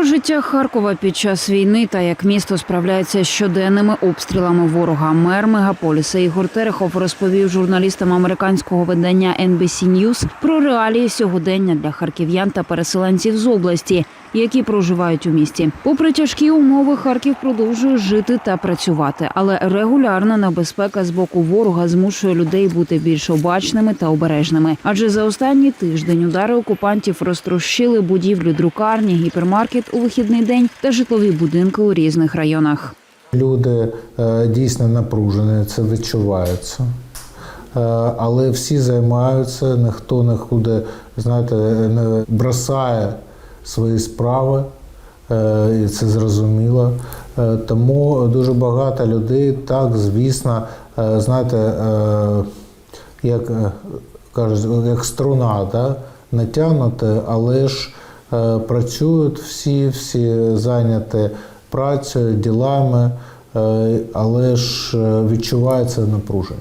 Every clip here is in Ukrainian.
Про життя Харкова під час війни та як місто справляється з щоденними обстрілами ворога. Мер мегаполіса Ігор Терехов розповів журналістам американського видання NBC News про реалії сьогодення для харків'ян та переселенців з області, які проживають у місті. Попри тяжкі умови, Харків продовжує жити та працювати, але регулярна небезпека з боку ворога змушує людей бути більш обачними та обережними. Адже за останній тиждень удари окупантів розтрощили будівлю друкарні, гіпермаркет у вихідний день та житлові будинки у різних районах. Люди е, дійсно напружені, це відчувається. Е, Але всі займаються, ніхто нікуди, знаєте, не бросає свої справи, е, і це зрозуміло. Тому дуже багато людей, так, звісно, знаєте, як кажуть, як струна, да? натягнута, але ж працюють всі, всі зайняті працею, ділами, е, але ж е, відчувається напруження.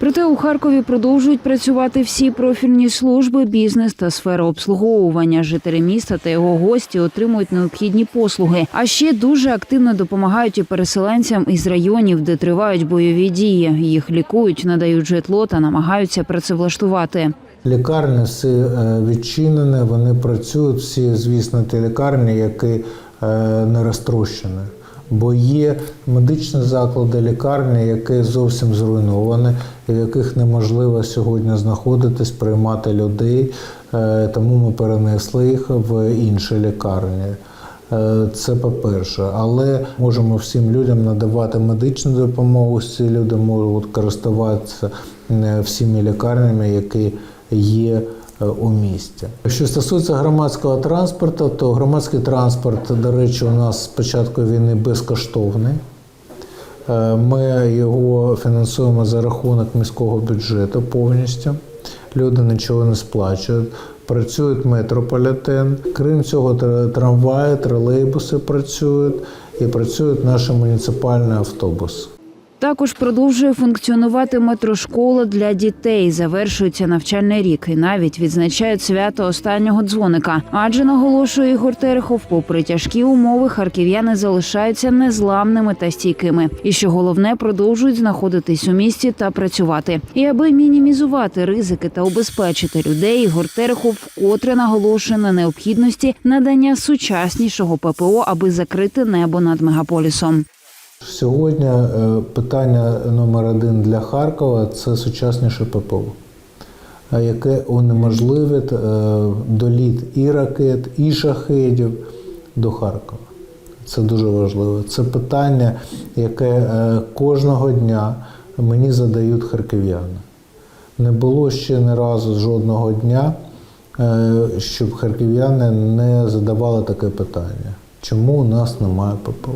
Проте у Харкові продовжують працювати всі профільні служби, бізнес та сфера обслуговування. Жителі міста та його гості отримують необхідні послуги. А ще дуже активно допомагають і переселенцям із районів, де тривають бойові дії. Їх лікують, надають житло та намагаються працевлаштувати. Лікарні всі е, відчинені, вони працюють всі, звісно, ті лікарні, які е, не розтрощені. Бо є медичні заклади, лікарні, які зовсім зруйновані, в яких неможливо сьогодні знаходитись, приймати людей. Е, Тому ми перенесли їх в інші лікарні. Е, Це по-перше, але можемо всім людям надавати медичну допомогу. Ці люди можуть користуватися е, всіми лікарнями, які є у місті. Що стосується громадського транспорту, то громадський транспорт, до речі, у нас з початку війни безкоштовний. Е, Ми його фінансуємо за рахунок міського бюджету повністю. Люди нічого не сплачують. Працюють метрополітен. Крім цього, тр- трамваї, тролейбуси працюють і працюють наші муніципальні автобуси. Також продовжує функціонувати метрошкола для дітей. Завершується навчальний рік і навіть відзначають свято останнього дзвоника. Адже наголошує Ігор Терехов, попри тяжкі умови, харків'яни залишаються незламними та стійкими. І що головне, продовжують знаходитись у місті та працювати. І аби мінімізувати ризики та убезпечити людей, Ігор Терехов вкотре наголошує на необхідності надання сучаснішого ППО, аби закрити небо над мегаполісом. Сьогодні е, питання номер один для Харкова це сучасніше ППО, е, яке унеможливить е, доліт і ракет, і шахедів до Харкова. Це дуже важливо. Це питання, яке кожного дня мені задають харків'яни. Не було ще ні разу жодного дня, щоб харків'яни не задавали таке питання. Чому у нас немає ППО?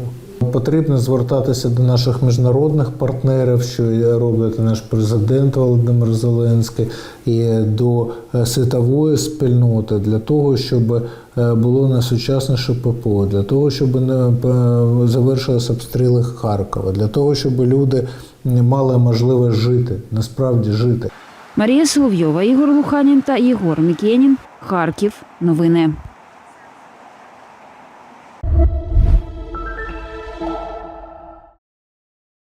Потрібно звертатися до наших міжнародних партнерів, що і роблять наш президент Володимир Зеленський, і до е, світової спільноти для того, щоб е, було найсучасніше ППО, для того, щоб не е, завершилися обстріли Харкова, для того, щоб люди мали можливість жити, насправді жити. Марія Соловйова, Ігор Луханін та Єгор Мікєнін. Харків. Новини.